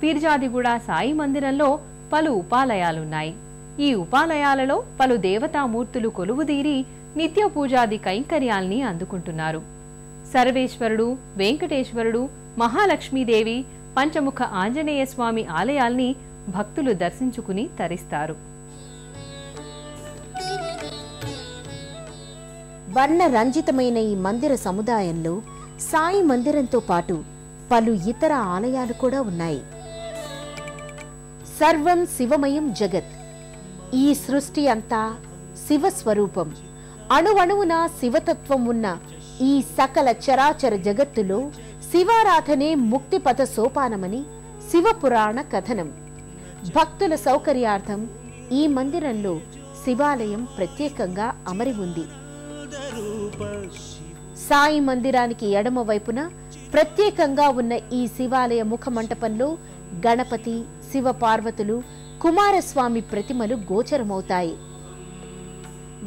పీర్జాదిగూడ సాయి మందిరంలో పలు ఉపాలయాలున్నాయి. ఈ ఉపాలయాలలో పలు దేవతామూర్తులు కొలువుదీరి నిత్య పూజాది కైంకర్యాల్ని అందుకుంటున్నారు. సర్వేశ్వరుడు వెంకటేశ్వరుడు మహాలక్ష్మీదేవి పంచముఖ ఆంజనేయ స్వామి ఆలయాల్ని భక్తులు దర్శించుకుని తరిస్తారు. వర్ణరంజితమైన ఈ మందిర సముదాయంలో సాయి మందిరంతో పాటు పలు ఇతర ఆలయాలు కూడా ఉన్నాయి. సర్వం శివమయం జగత్. ఈ సృష్టి అంతా శివస్వరూపం. అణువణువున శివతత్వం ఉన్న ఈ సకల చరాచర జగత్తులో శివారాధనే ముక్తిపథ సోపానమని శివపురాణ కథనం. భక్తుల సౌకర్యార్థం ఈ మందిరంలో శివాలయం ప్రత్యేకంగా అమరి ఉంది. సాయి మందిరానికి ఎడమ వైపున ప్రత్యేకంగా ఉన్న ఈ శివాలయ ముఖ మంటపంలో గణపతి శివ పార్వతులు కుమారస్వామి ప్రతిమలు గోచరమవుతాయి.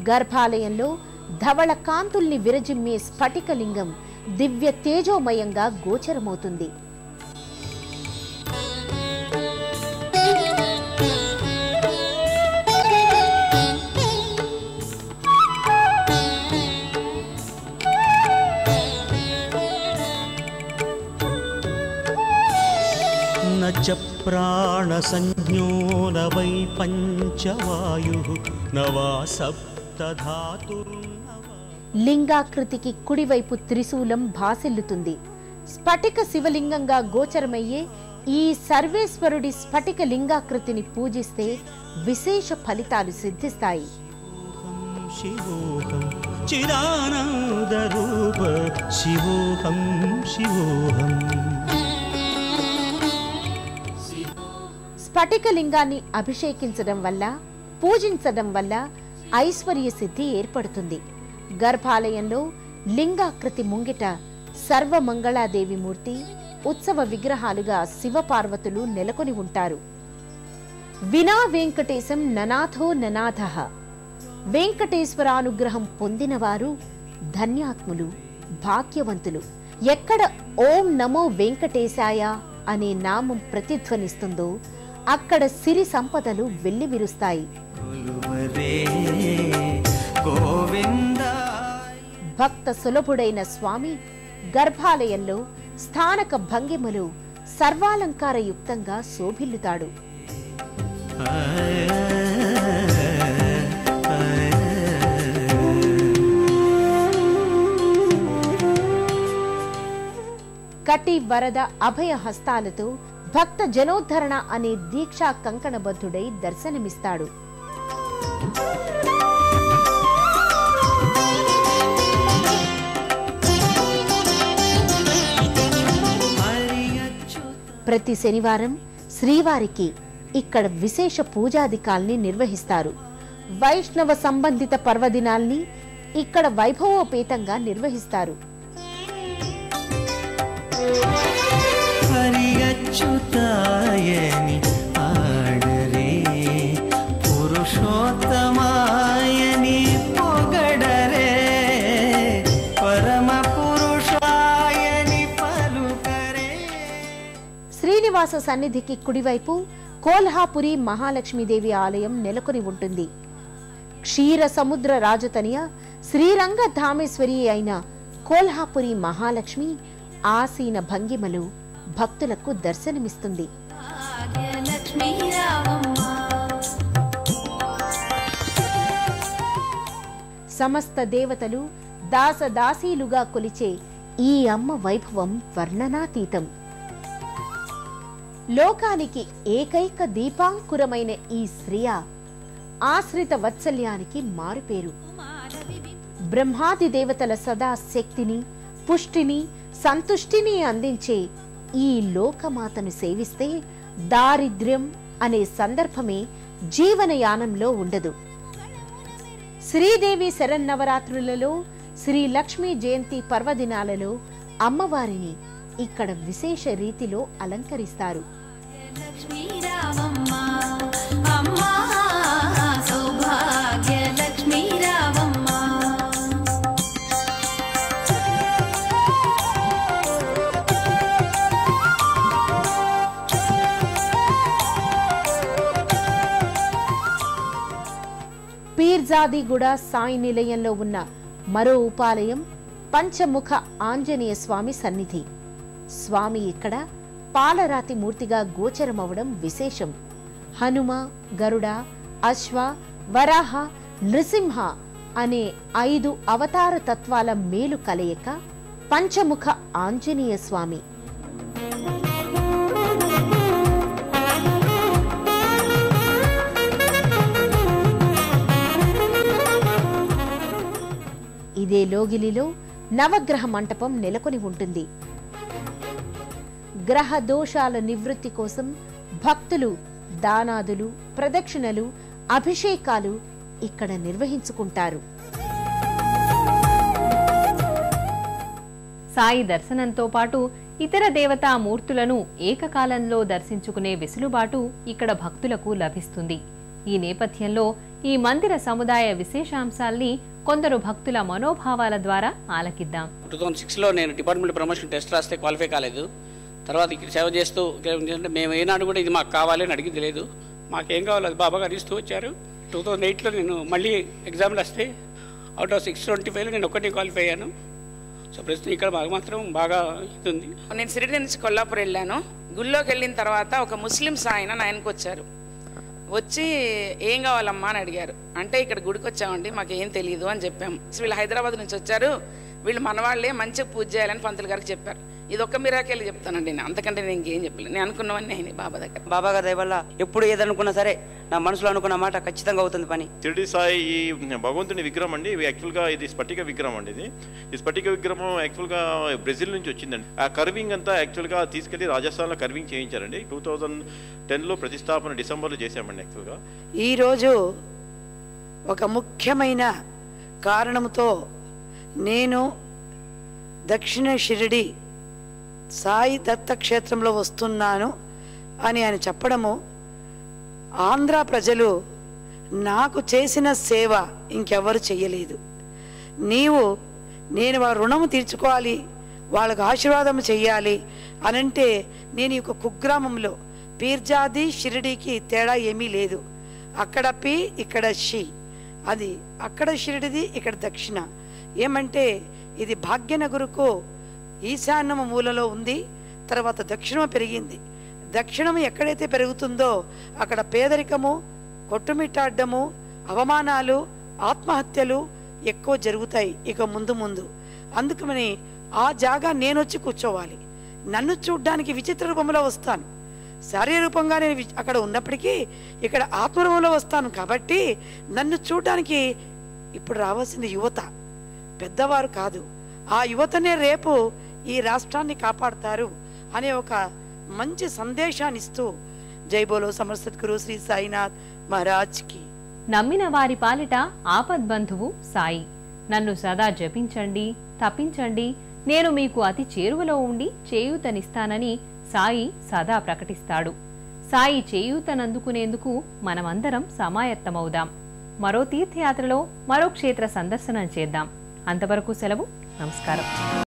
గర్భాలయంలో ధవళ కాంతుల్ని విరజిమ్మే స్ఫటికలింగం దివ్య తేజోమయంగా గోచరమవుతుంది. च प्राणसंज्ञो न वै पञ्चवायुः न वा सप्तधातुर्न वा లింగాకృతికి కుడివైపు త్రిశూలం భాసిల్లుతుంది స్ఫటిక శివలింగంగా గోచరమయ్యే ఈ సర్వేశ్వరుడి స్ఫటిక లింగాకృతిని పూజిస్తే విశేష ఫలితాలు సిద్ధిస్తాయి शिवोऽहं चिदानन्दरूप शिवोऽहं शिवोऽहम् స్ఫటికలింగాన్ని అభిషేకించడం వల్ల పూజించడం వల్ల ఐశ్వర్య సిద్ధి ఏర్పడుతుంది. గర్భాలయంలో లింగాకృతి ముంగిట సర్వమంగళాదేవి మూర్తి ఉత్సవ విగ్రహాలుగా శివపార్వతులు నెలకొని ఉంటారు. వినా వెంకటేశం ననాథో ననాథ. వెంకటేశ్వరానుగ్రహం పొందినవారు ధన్యాత్ములు భాగ్యవంతులు. ఎక్కడ ఓం నమో వెంకటేశాయ అనే నామం ప్రతిధ్వనిస్తుందో అక్కడ సిరి సంపదలు వెల్లివిరుస్తాయి భక్త సులభుడైన స్వామి గర్భాలయంలో స్థానక భంగిమలు సర్వాలంకారయుక్తంగా శోభిల్లుతాడు. కటి వరద అభయ హస్తాలతో భక్త జనోద్ధరణ అనే దీక్షా కంకణబద్ధుడై దర్శనమిస్తాడు. ప్రతి శనివారం శ్రీవారికి ఇక్కడ విశేష పూజాధికాల్ని నిర్వహిస్తారు. వైష్ణవ సంబంధిత పర్వదినాల్ని ఇక్కడ వైభవోపేతంగా నిర్వహిస్తారు. హరియచ్యుతాయని ఆడరే పురుషోత్తమాయని పొగడరే. పరమ పురుషాయని పలుకరే. శ్రీనివాస సన్నిధికి కుడివైపు కోల్హాపురి మహాలక్ష్మీదేవి ఆలయం నెలకొని ఉంటుంది. క్షీర సముద్ర రాజతనియ శ్రీరంగ ధామేశ్వరి అయిన కోల్హాపురి మహాలక్ష్మి ఆసీన భంగిమలు భక్తులకు దర్శనమిస్తుంది. సమస్త దేవతలు దాసదాసీలుగా కొలిచే ఈ అమ్మ వైభవం వర్ణనాతీతం. లోకానికి ఏకైక దీపాంకురమైన ఈ శ్రియ ఆశ్రిత వత్సల్యానికి మారుపేరు. బ్రహ్మాది దేవతల సదా శక్తిని పుష్టిని సంతుష్టిని అందించే ఈ లోకమాతను సేవిస్తే దారిద్ర్యం అనే సందర్భమే జీవనయానంలో ఉండదు. శ్రీదేవి శరన్నవరాత్రులలో శ్రీ లక్ష్మీ జయంతి పర్వదినాలలో అమ్మవారిని ఇక్కడ విశేష రీతిలో అలంకరిస్తారు. లక్ష్మీ పీర్జాదిగూడ సాయి నిలయంలో ఉన్న మరో ఉపాలయం పంచముఖ ఆంజనేయ స్వామి సన్నిధి. స్వామి ఇక్కడ పాలరాతి మూర్తిగా గోచరమవడం విశేషం. హనుమ గరుడ అశ్వ వరాహ నృసింహ అనే ఐదు అవతార తత్వాల మేలు కలయిక పంచముఖ ఆంజనేయ స్వామి. ఇదే లోగిలిలో నవగ్రహ మంటపం నెలకొని ఉంటుంది. గ్రహ దోషాల నివృత్తి కోసం భక్తులు దానాదులు ప్రదక్షిణలు అభిషేకాలు ఇక్కడ నిర్వహించుకుంటారు. సాయి దర్శనంతో పాటు ఇతర దేవతా మూర్తులను ఏకకాలంలో దర్శించుకునే వెసులుబాటు ఇక్కడ భక్తులకు లభిస్తుంది. ఈ నేపథ్యంలో ఈ మందిర సముదాయ విశేషాంశాల్ని కొందరు భక్తుల మనోభావాల ద్వారా ఆలకిద్దాం. టూ థౌసండ్ సిక్స్లో నేను డిపార్ట్మెంట్ ప్రమోషన్ టెస్ట్ రాస్తే క్వాలిఫై కాలేదు. తర్వాత ఇక్కడ సేవ చేస్తూ మేము ఏనాడు కూడా ఇది మాకు కావాలి అని అడిగింది లేదు. మాకేం కావాలి? అది బాబా గారు ఇస్తూ వచ్చారు. టూ థౌజండ్ ఎయిట్లో నేను మళ్ళీ ఎగ్జామ్లు వస్తే అవుట్ ఆఫ్ సిక్స్ ట్వంటీ ఫైవ్లో నేను ఒక్కటి క్వాలిఫై అయ్యాను. సో ప్రస్తుతం ఇక్కడ మాకు మాత్రం బాగా ఇది ఉంది నేను సిరిడి నుంచి కొల్లాపూర్ వెళ్ళాను. గుళ్ళోకి వెళ్ళిన తర్వాత ఒక ముస్లిమ్స్ ఆయన నా ఆయనకు వచ్చారు వచ్చి ఏం కావాలమ్మా అని అడిగారు. అంటే ఇక్కడ గుడికి వచ్చామండి మాకు ఏం తెలియదు అని చెప్పాము. వీళ్ళు హైదరాబాద్ నుంచి వచ్చారు వీళ్ళు మనవాళ్ళే మంచిగా పూజ చేయాలని పంతులు గారికి చెప్పారు. ఇది ఒక్క మిరాకెళ్ళి చెప్తానండి నేను. అంతకంటే నేను ఇంకేం చెప్పలేదు నేను అనుకున్నవన్నీ అయినాయి బాబా దగ్గర. బాబా గారి వల్ల ఎప్పుడు ఏదనుకున్నా సరే నా మనసులో అనుకున్న మాట ఖచ్చితంగా అవుతుంది పని. షిరిడి సాయి ఈ భగవంతుని విగ్రహం అండి. ఇవి యాక్చువల్గా ఇది స్ఫటిక విగ్రహం అండి ఇది. ఈ స్ఫటిక విగ్రహం యాక్చువల్గా బ్రెజిల్ నుంచి వచ్చిందండి. ఆ కర్వింగ్ అంతా యాక్చువల్గా తీసుకెళ్ళి రాజస్థాన్లో కర్వింగ్ చేయించారండి. టూ థౌజండ్ టెన్లో ప్రతిష్టాపన డిసెంబర్లో చేశామండి యాక్చువల్గా ఈరోజు ఒక ముఖ్యమైన కారణంతో నేను దక్షిణ షిరిడి సాయి దత్త క్షేత్రంలో వస్తున్నాను అని ఆయన చెప్పడము ఆంధ్ర ప్రజలు నాకు చేసిన సేవ ఇంకెవరు చెయ్యలేదు. నీవు నేను వాళ్ళ రుణము తీర్చుకోవాలి వాళ్ళకు ఆశీర్వాదం చెయ్యాలి అనంటే నేను ఈ యొక్క కుగ్రామంలో పీర్జాది షిరిడీకి తేడా ఏమీ లేదు. అక్కడ పి ఇక్కడ షి. అది అక్కడ షిరిడిది ఇక్కడ దక్షిణ. ఏమంటే ఇది భాగ్యనగరుకు ఈశాన్యము మూలలో ఉంది తర్వాత దక్షిణం పెరిగింది. దక్షిణం ఎక్కడైతే పెరుగుతుందో అక్కడ పేదరికము కొట్టుమిట్టాడము అవమానాలు ఆత్మహత్యలు ఎక్కువ జరుగుతాయి ఇక ముందు ముందు. అందుకని ఆ జాగా నేను వచ్చి కూర్చోవాలి. నన్ను చూడ్డానికి విచిత్ర రూపంలో వస్తాను. శారీరూపంగా నేను అక్కడ ఉన్నప్పటికీ ఇక్కడ ఆత్మరూపంలో వస్తాను కాబట్టి నన్ను చూడడానికి ఇప్పుడు రావాల్సింది యువత. పెద్దవారు కాదు. ఆ యువతనే రేపు ఈ రాష్ట్రాన్ని కాపాడతారు అనే ఒక మంచి సందేశాన్ని ఇస్తూ జైబోలో సమర్సత్ గురు శ్రీ సాయినాథ్ మహారాజ్కి. నమ్మిన వారి పాలిట ఆపద్బంధువు సాయి. నన్ను సదా జపించండి తప్పించండి నేను మీకు అతి చేరువలో ఉండి చేయూతనిస్తానని సాయి సదా ప్రకటిస్తాడు. సాయి చేయూతనందుకునేందుకు మనమందరం సమాయత్తమవుదాం. మరో తీర్థయాత్రలో మరో క్షేత్ర సందర్శనం చేద్దాం. అంతవరకు సెలవు నమస్కారం.